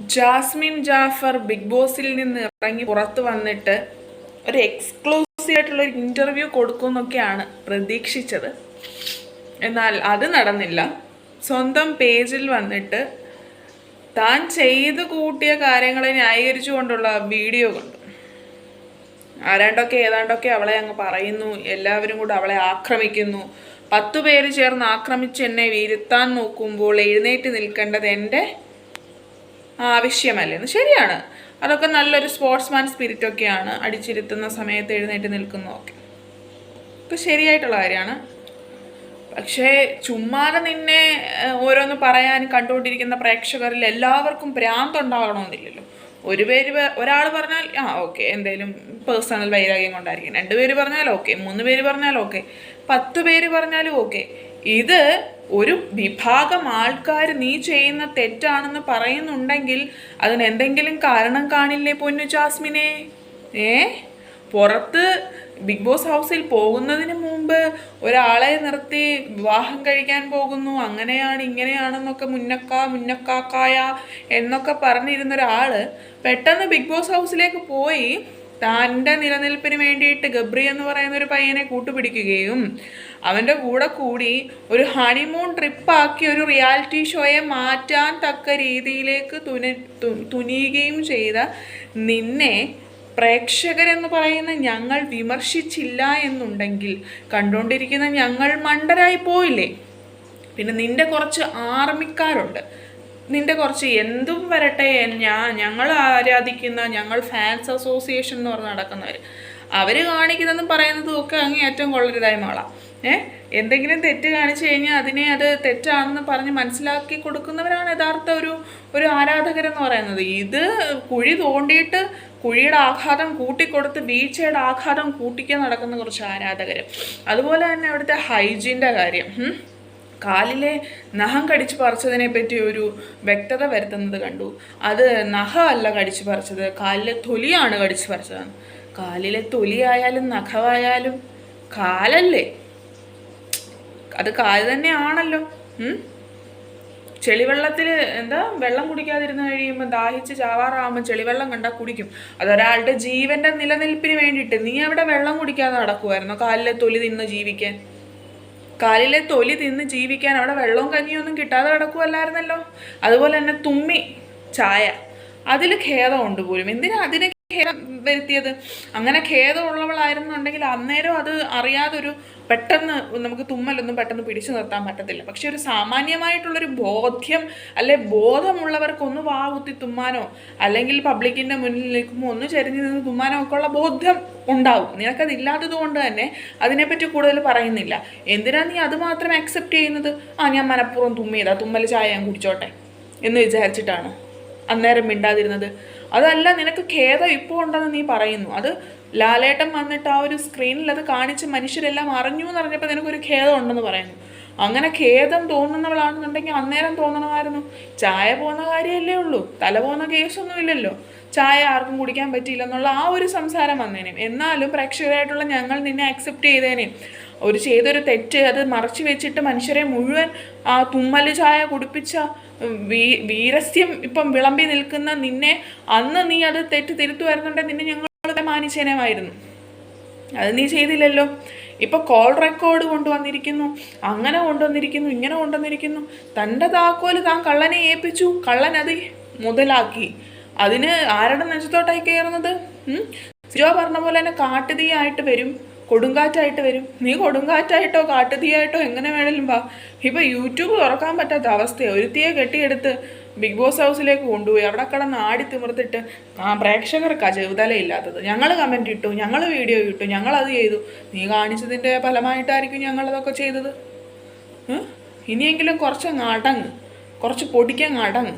Jasmine Jafar big ബോസിൽ നിന്ന് ഇറങ്ങി പുറത്ത് വന്നിട്ട് ഒരു എക്സ്ക്ലൂസീവ് ആയിട്ടുള്ള ഒരു ഇന്റർവ്യൂ കൊടുക്കുമെന്നൊക്കെയാണ് പ്രതീക്ഷിച്ചത്. എന്നാൽ അത് നടന്നില്ല. സ്വന്തം പേജിൽ വന്നിട്ട് താൻ ചെയ്തു കൂട്ടിയ കാര്യങ്ങളെ ന്യായീകരിച്ചുകൊണ്ടുള്ള വീഡിയോ കണ്ടു. ആരാണ്ടൊക്കെ ഏതാണ്ടൊക്കെ അവളെ അങ്ങ് പറയുന്നു എല്ലാവരും കൂടെ അവളെ ആക്രമിക്കുന്നു. പത്തു പേര് ചേർന്ന് ആക്രമിച്ച് എന്നെ വീഴ്ത്താൻ നോക്കുമ്പോൾ എഴുന്നേറ്റ് നിൽക്കേണ്ടത് എന്റെ ആവശ്യമല്ലെന്ന് ശരിയാണ്. അതൊക്കെ നല്ലൊരു സ്പോർട്സ്മാൻ സ്പിരിറ്റ് ഒക്കെയാണ് അടിച്ചിരുത്തുന്ന സമയത്ത് എഴുന്നേറ്റ് നിൽക്കുന്നതൊക്കെ. ഒക്കെ ശരിയായിട്ടുള്ള കാര്യമാണ്. പക്ഷേ ചുമ്മാതെ നിന്നെ ഓരോന്ന് പറയാൻ കണ്ടുകൊണ്ടിരിക്കുന്ന പ്രേക്ഷകരിൽ എല്ലാവർക്കും ഭ്രാന്തുണ്ടാകണമെന്നില്ലല്ലോ ഒരു പേര് ഒരാൾ പറഞ്ഞാൽ ആ ഓക്കെ എന്തെങ്കിലും പേഴ്സണൽ വൈരാഗ്യം കൊണ്ടായിരിക്കും. രണ്ട് പേര് പറഞ്ഞാൽ ഓക്കെ മൂന്ന് പേര് പറഞ്ഞാൽ ഓക്കെ പത്ത് പേര് പറഞ്ഞാലും ഓക്കെ. ഇത് ഒരു വിഭാഗം ആൾക്കാർ നീ ചെയ്യുന്ന തെറ്റാണെന്ന് പറയുന്നുണ്ടെങ്കിൽ അതിന് എന്തെങ്കിലും കാരണം കാണില്ലേ പൊന്നു ജാസ്മിനെ? ഏ? പുറത്ത് ബിഗ് ബോസ് ഹൗസിൽ പോകുന്നതിന് മുമ്പ് ഒരാളെ നിർത്തി വിവാഹം കഴിക്കാൻ പോകുന്നു. അങ്ങനെയാണ് ഇങ്ങനെയാണെന്നൊക്കെ മുന്നക്ക മുന്നക്കാക്കായ എന്നൊക്കെ പറഞ്ഞിരുന്ന ഒരാൾ പെട്ടെന്ന് ബിഗ് ബോസ് ഹൗസിലേക്ക് പോയി തന്റെ നിലനിൽപ്പിന് വേണ്ടിയിട്ട് ഗബ്രി എന്ന് പറയുന്ന ഒരു പയ്യനെ കൂട്ടുപിടിക്കുകയും അവന്റെ കൂടെ കൂടി ഒരു ഹണിമൂൺ ട്രിപ്പാക്കി ഒരു റിയാലിറ്റി ഷോയെ മാറ്റാൻ തക്ക രീതിയിലേക്ക് തുനി തുനിയുകയും ചെയ്ത നിന്നെ പ്രേക്ഷകരെന്ന് പറയുന്ന ഞങ്ങൾ വിമർശിച്ചില്ല എന്നുണ്ടെങ്കിൽ കണ്ടുകൊണ്ടിരിക്കുന്ന ഞങ്ങൾ മണ്ടരായി പോയില്ലേ? പിന്നെ നിന്റെ കുറച്ച് ആർമിക്കാരുണ്ട്. നിന്റെ കുറച്ച് എന്തും വരട്ടെ ഞാൻ ഞങ്ങൾ ആരാധിക്കുന്ന ഞങ്ങൾ ഫാൻസ് അസോസിയേഷൻ എന്ന് പറഞ്ഞ് നടക്കുന്നവർ അവർ കാണിക്കുന്നതും പറയുന്നതും ഒക്കെ അങ്ങ് ഏറ്റവും കൊള്ളരുതായി മാളാം. ഏ? എന്തെങ്കിലും തെറ്റ് കാണിച്ചു കഴിഞ്ഞാൽ അതിനെ അത് തെറ്റാണെന്ന് പറഞ്ഞ് മനസ്സിലാക്കി കൊടുക്കുന്നവരാണ് യഥാർത്ഥ ഒരു ഒരു ആരാധകരെന്ന് പറയുന്നത്. ഇത് കുഴി തോണ്ടിയിട്ട് കുഴിയുടെ ആഘാതം കൂട്ടിക്കൊടുത്ത് വീഴ്ചയുടെ ആഘാതം കൂട്ടിക്കാൻ നടക്കുന്ന കുറച്ച് ആരാധകർ അതുപോലെ തന്നെ അവിടുത്തെ ഹൈജീന്റെ കാര്യം. കാലിലെ നഖം കടിച്ചു പറിച്ചതിനെ പറ്റി ഒരു വ്യക്തത വരുത്തുന്നത് കണ്ടു. അത് നഖമല്ല കടിച്ചു പറിച്ചത്. കാലിലെ തൊലിയാണ് കടിച്ചു പറിച്ചത് കാലിലെ തൊലിയായാലും നഖമായാലും കാലല്ലേ? അത് കാൽ തന്നെയാണല്ലോ. ചെളിവെള്ളത്തിൽ എന്താ? വെള്ളം കുടിക്കാതിരുന്ന് കഴിയുമ്പോൾ ദാഹിച്ച് ചാവാറാകുമ്പോൾ ചെളിവെള്ളം കണ്ടാൽ കുടിക്കും. അതൊരാളുടെ ജീവന്റെ നിലനിൽപ്പിന് വേണ്ടിയിട്ട്. നീ അവിടെ വെള്ളം കുടിക്കാതെ നടക്കുമായിരുന്നോ കാലിലെ തൊലി തിന്ന് ജീവിക്കാൻ? കാലിലെ തൊലി തിന്ന് ജീവിക്കാൻ അവിടെ വെള്ളവും കഞ്ഞിയൊന്നും കിട്ടാതെ കിടക്കുമല്ലായിരുന്നല്ലോ അതുപോലെ തന്നെ തുമ്മി ചായ. അതിൽ ഖേദമുണ്ട് പോലും. എന്തിനാ അതിന് ഖേദം വരുത്തിയത്. അങ്ങനെ ഖേദമുള്ളവളായിരുന്നുണ്ടെങ്കിൽ അന്നേരം അത് അറിയാതൊരു പെട്ടെന്ന് നമുക്ക് തുമ്മലൊന്നും പെട്ടെന്ന് പിടിച്ചു നിർത്താൻ പറ്റത്തില്ല. പക്ഷെ ഒരു സാമാന്യമായിട്ടുള്ളൊരു ബോധ്യം അല്ലെ ബോധമുള്ളവർക്കൊന്ന് വാ കുത്തി തുമ്മാനോ അല്ലെങ്കിൽ പബ്ലിക്കിന്റെ മുന്നിൽ നിൽക്കുമ്പോൾ ഒന്ന് ചരിഞ്ഞ് നിന്ന് തുമ്മാനോ ഒക്കെ ഉള്ള ബോധ്യം ഉണ്ടാവും. നിനക്കത് ഇല്ലാത്തത് കൊണ്ട് തന്നെ അതിനെപ്പറ്റി കൂടുതൽ പറയുന്നില്ല. എന്തിനാ നീ അത് മാത്രം അക്സെപ്റ്റ് ചെയ്യുന്നത്? ആ ഞാൻ മനഃപൂർവം തുമ്മിയതാ. തുമ്മൽ ചായ ഞാൻ കുടിച്ചോട്ടെ എന്ന് വിചാരിച്ചിട്ടാണ്. അന്നേരം മിണ്ടാതിരുന്നത്. അതല്ല നിനക്ക് ഖേദം ഇപ്പോൾ ഉണ്ടെന്ന് നീ പറയുന്നു. അത് ലാലേട്ടൻ വന്നിട്ട് ആ ഒരു സ്ക്രീനിൽ അത് കാണിച്ച് മനുഷ്യരെല്ലാം അറിഞ്ഞു എന്ന് പറഞ്ഞപ്പോൾ നിനക്കൊരു ഖേദം ഉണ്ടെന്ന് പറയുന്നു. അങ്ങനെ ഖേദം തോന്നുന്നവളാണെന്നുണ്ടെങ്കിൽ അന്നേരം തോന്നണമായിരുന്നു. ചായ പോകുന്ന കാര്യമല്ലേ ഉള്ളൂ. തല പോകുന്ന കേസൊന്നും ഇല്ലല്ലോ. ചായ ആർക്കും കുടിക്കാൻ പറ്റിയില്ല എന്നുള്ള ആ ഒരു സംസാരം വന്നേനേയും എന്നാലും പ്രേക്ഷകരായിട്ടുള്ള ഞങ്ങൾ നിന്നെ അക്സെപ്റ്റ് ചെയ്തേനേയും ഒരു ചെയ്തൊരു തെറ്റ് അത് മറച്ചു വെച്ചിട്ട് മനുഷ്യരെ മുഴുവൻ ആ തുമ്മൽ ചായ കുടിപ്പിച്ച വീ വീരസ്യം ഇപ്പം വിളമ്പി നിൽക്കുന്ന നിന്നെ അന്ന് നീ അത് തെറ്റ് തിരുത്തു വരുന്നുണ്ടെങ്കിൽ നിന്നെ ഞങ്ങൾ മാനിച്ചേനമായിരുന്നു അത് നീ ചെയ്തില്ലല്ലോ. ഇപ്പൊ കോൾ റെക്കോർഡ് കൊണ്ടുവന്നിരിക്കുന്നു. അങ്ങനെ കൊണ്ടുവന്നിരിക്കുന്നു ഇങ്ങനെ കൊണ്ടുവന്നിരിക്കുന്നു. തന്റെ താക്കോൽ താൻ കള്ളനെ ഏൽപ്പിച്ചു. കള്ളൻ അത് മുതലാക്കി. അതിന് ആരുടെ നെഞ്ചത്തോട്ടായി കയറുന്നത്? സിജോ പറഞ്ഞ പോലെ തന്നെ കാട്ടുതീയായിട്ട് വരും. കൊടുങ്കാറ്റായിട്ട് വരും. നീ കൊടുങ്കാറ്റായിട്ടോ കാട്ടുതീയായിട്ടോ എങ്ങനെ വേണേലും വാ. ഇപ്പൊ യൂട്യൂബ് തുറക്കാൻ പറ്റാത്ത അവസ്ഥയാണ് ഒരുത്തിയെ കെട്ടിയെടുത്ത് ബിഗ് ബോസ് ഹൗസിലേക്ക് കൊണ്ടുപോയി. അവിടെ കിടന്ന് ആടി തിമിർത്തിട്ട് ആ പ്രേക്ഷകർക്കാ ചെറുതലയില്ലാത്തത് ഞങ്ങൾ കമന്റ് ഇട്ടു ഞങ്ങൾ വീഡിയോ ഇട്ടു ഞങ്ങളത് ചെയ്തു. നീ കാണിച്ചതിന്റെ ഫലമായിട്ടായിരിക്കും ഞങ്ങളതൊക്കെ ചെയ്തത്? ഇനിയെങ്കിലും കുറച്ച് അടങ്ങ്. കുറച്ച് പൊടിക്കങ്ങ് അടങ്ങ്.